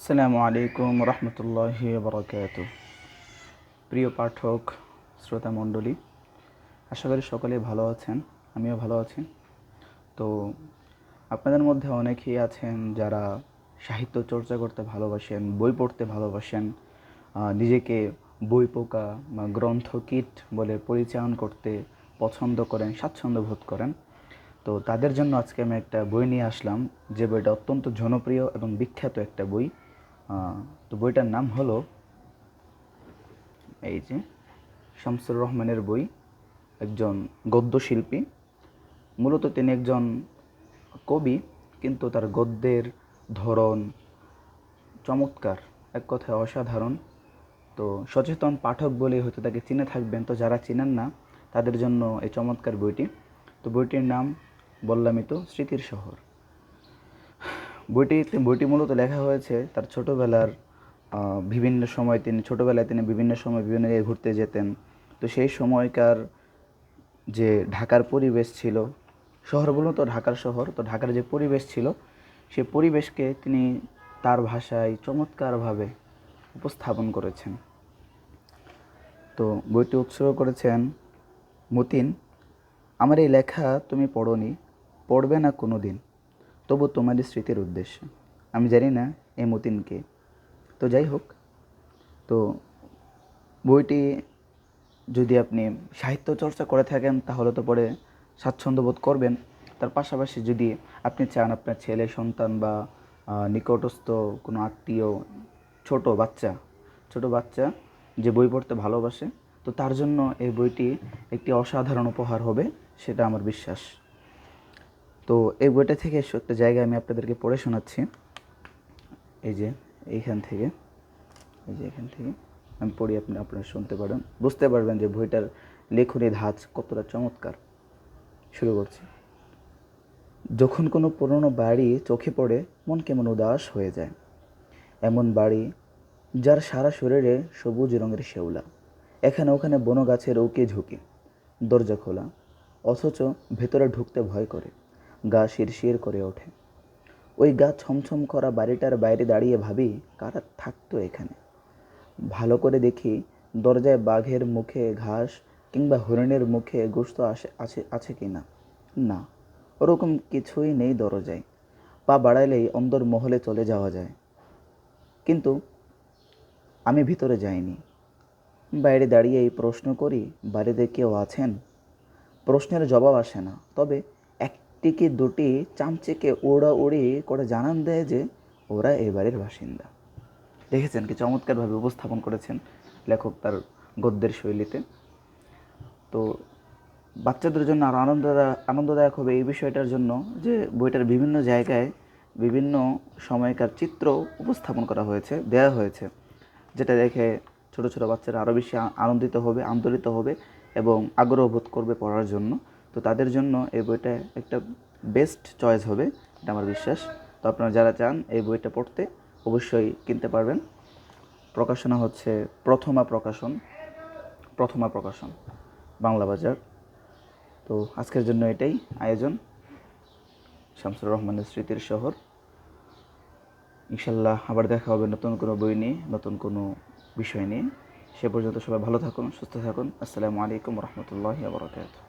আসসালামু আলাইকুম রহমতুল্লাহ বরকাত প্রিয় পাঠক, শ্রোতা মণ্ডলী, আশা করি সকলে ভালো আছেন, আমিও ভালো আছি। তো আপনাদের মধ্যে অনেকেই আছেন যারা সাহিত্য চর্চা করতে ভালোবাসেন, বই পড়তে ভালোবাসেন নিজেকে বই পোকা বা গ্রন্থকীট বলে পরিচায়ন করতে পছন্দ করেন, স্বাচ্ছন্দ্য বোধ করেন। তো তাদের জন্য আজকে আমি একটা বই নিয়ে আসলাম। যে বইটা অত্যন্ত জনপ্রিয় এবং বিখ্যাত একটা বই। তো বইটার নাম হলো এই যে শামসুর রহমানের বই, একজন গদ্যশিল্পী মূলত তিনি একজন কবি, কিন্তু তার গদ্যের ধরন চমৎকার, এক কথায় অসাধারণ। তো সচেতন পাঠক বলে হয়তো তাকে চিনে থাকবেন, তো যারা চিনেন না, তাদের জন্য এই চমৎকার বইটি। তো বইটির নাম বললামই তো স্মৃতির শহর। বইটিতে, বইটি মূলত লেখা হয়েছে তার ছোটোবেলার বিভিন্ন সময় তিনি, ছোটোবেলায় তিনি বিভিন্ন সময় বিভিন্ন জায়গায় ঘুরতে যেতেন। তো সেই সময়কার যে ঢাকার পরিবেশ ছিল, শহর বলুন তো ঢাকার শহর, তো ঢাকার যে পরিবেশ ছিল সেই পরিবেশকে তিনি তার ভাষায় চমৎকারভাবে উপস্থাপন করেছেন। তো বইটি উৎসর্গ করেছেন মতিন। আমার এই লেখা তুমি পড়নি, পড়বে না কোনো দিন তবু তোমাদের স্মৃতির উদ্দেশ্যে। আমি জানি না এ মতিনকে তো যাই হোক, তো বইটি যদি আপনি সাহিত্য চর্চা করে থাকেন, তাহলে তো পরে স্বাচ্ছন্দ্য বোধ করবেন। তার পাশাপাশি যদি আপনি চান আপনার ছেলে, সন্তান বা নিকটস্থ কোনো আত্মীয়, ছোট বাচ্চা ছোট বাচ্চা যে বই পড়তে ভালোবাসে, তো তার জন্য এই বইটি একটি অসাধারণ উপহার হবে, সেটা আমার বিশ্বাস। তো এই বইটা থেকে একটা জায়গায় আমি আপনাদেরকে পড়ে শোনাচ্ছি। এই যে, এইখান থেকে, এই যে এখান থেকে। আমি পড়ি, আপনি, আপনারা শুনতে পারেন। বুঝতে পারবেন যে বইটার লেখনী ধাঁচ কতটা চমৎকার। শুরু করছি। যখন কোনো পুরনো বাড়ি চোখে পড়ে, মন কেমন উদাস হয়ে যায়। এমন বাড়ি যার সারা শরীরে সবুজ রঙের শেওলা এখানে ওখানে বন গাছের উকি ঝুঁকি। দরজা খোলা। অথচ ভেতরে ঢুকতে ভয় করে। গা শিরশির করে ওঠে। ওই গা ছমছম করা বাড়িটার বাইরে দাঁড়িয়ে ভাবি, কারা থাকতো এখানে? ভালো করে দেখি, দরজায় বাঘের মুখে ঘাস কিংবা হরিণের মুখে গোস্ত আসে, আছে আছে কি না না ওরকম কিছুই নেই দরজায়। পা বাড়াইলেই অন্দর মহলে চলে যাওয়া যায়। কিন্তু আমি ভিতরে যাইনি। বাইরে দাঁড়িয়ে এই প্রশ্ন করি, বাড়িতে কেউ আছেন? প্রশ্নের জবাব আসে না। তবে একটি কি দুটি চামচেকে ওড়া উড়ি করে জানান দেয় যে ওরা এই বাড়ির বাসিন্দা। দেখেছেন কি চমৎকারভাবে উপস্থাপন করেছেন লেখক তার গদ্যের শৈলীতে। তো বাচ্চাদের জন্য আরও আনন্দদায়ক আনন্দদায়ক হবে এই বিষয়টার জন্য যে বইটার বিভিন্ন জায়গায় বিভিন্ন সময়কার চিত্র উপস্থাপন করা হয়েছে, দেয়া হয়েছে, যেটা দেখে ছোট ছোট বাচ্চারা আরও বেশি আনন্দিত হবে, আন্দোলিত হবে এবং আগ্রহ বোধ করবে পড়ার জন্য। তো তাদের জন্য এই বইটা একটা বেস্ট চয়েস হবে, এটা আমার বিশ্বাস। তো আপনারা যারা চান এই বইটা পড়তে, অবশ্যই কিনতে পারবেন। প্রকাশনা হচ্ছে প্রথমা প্রকাশন প্রথমা প্রকাশন, বাংলা বাজার। তো আজকের জন্য এটাই আয়োজন। শামসুর রহমানের স্মৃতির শহর। ইনশাল্লাহ আবার দেখা হবে নতুন কোনো বই নিয়ে, নতুন কোনো বিষয় নিয়ে। সে পর্যন্ত সবাই ভালো থাকুন, সুস্থ থাকুন। আসসালামু আলাইকুম রহমতুল্লাহ বরকাত